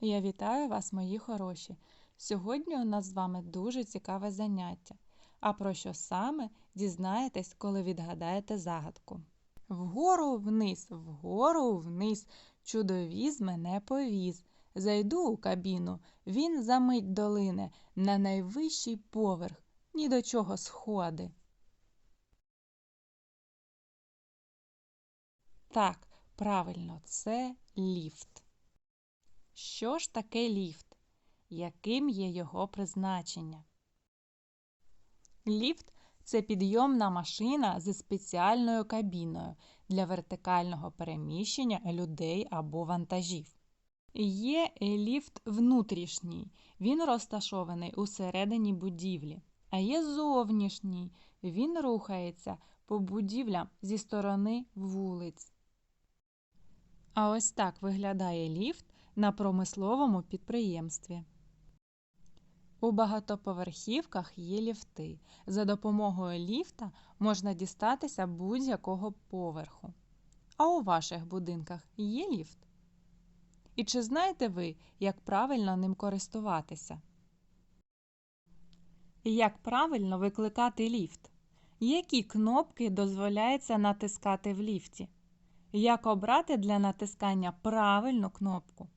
Я вітаю вас, мої хороші. Сьогодні у нас з вами дуже цікаве заняття. А про що саме дізнаєтесь, коли відгадаєте загадку. Вгору вниз, вгору вниз, чудовіз мене повіз. Зайду у кабіну, він за мить долине на найвищий поверх, ні до чого сходи. Так, правильно, це ліфт. Що ж таке ліфт? Яким є його призначення? Ліфт це підйомна машина зі спеціальною кабіною для вертикального переміщення людей або вантажів. Є ліфт внутрішній, він розташований усередині будівлі, а є зовнішній, він рухається по будівлям зі сторони вулиць. А ось так виглядає ліфт на промисловому підприємстві. У багатоповерхівках є ліфти. За допомогою ліфта можна дістатися будь-якого поверху. А у ваших будинках є ліфт? І чи знаєте ви, як правильно ним користуватися? Як правильно викликати ліфт? Які кнопки дозволяється натискати в ліфті? Як обрати для натискання правильну кнопку?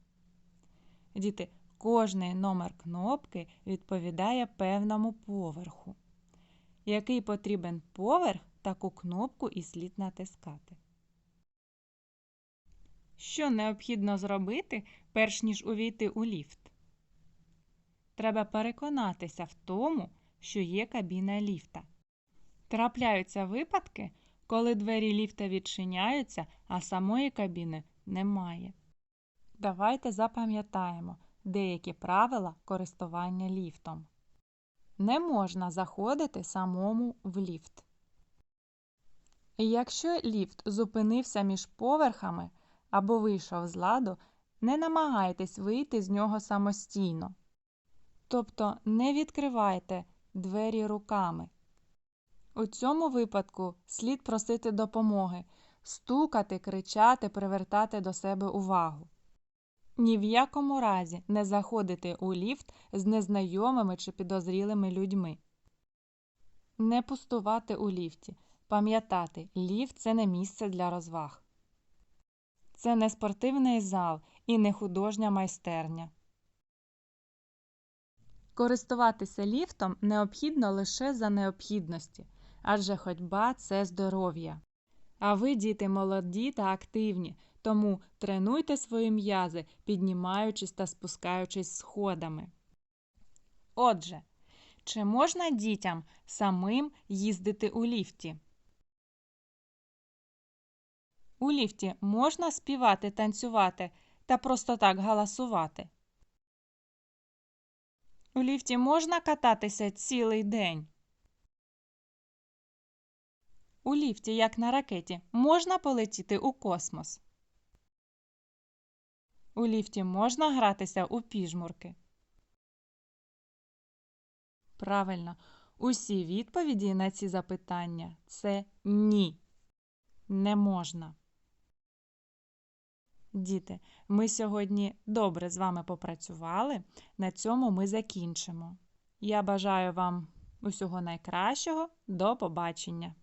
Діти, кожний номер кнопки відповідає певному поверху. Який потрібен поверх, таку кнопку і слід натискати. Що необхідно зробити, перш ніж увійти у ліфт? Треба переконатися в тому, що є кабіна ліфта. Трапляються випадки, коли двері ліфта відчиняються, а самої кабіни немає. Давайте запам'ятаємо деякі правила користування ліфтом. Не можна заходити самому в ліфт. Якщо ліфт зупинився між поверхами або вийшов з ладу, не намагайтесь вийти з нього самостійно. Тобто не відкривайте двері руками. У цьому випадку слід просити допомоги, стукати, кричати, привертати до себе увагу. Ні в якому разі не заходити у ліфт з незнайомими чи підозрілими людьми. Не пустувати у ліфті. Пам'ятати, ліфт це не місце для розваг. Це не спортивний зал і не художня майстерня. Користуватися ліфтом необхідно лише за необхідності, адже ходьба це здоров'я. А ви, діти, молоді та активні, тому тренуйте свої м'язи, піднімаючись та спускаючись сходами. Отже, чи можна дітям самим їздити у ліфті? У ліфті можна співати, танцювати та просто так галасувати. У ліфті можна кататися цілий день. У ліфті, як на ракеті, можна полетіти у космос. У ліфті можна гратися у піжмурки. Правильно, усі відповіді на ці запитання це ні. Не можна. Діти, ми сьогодні добре з вами попрацювали. На цьому ми закінчимо. Я бажаю вам усього найкращого. До побачення!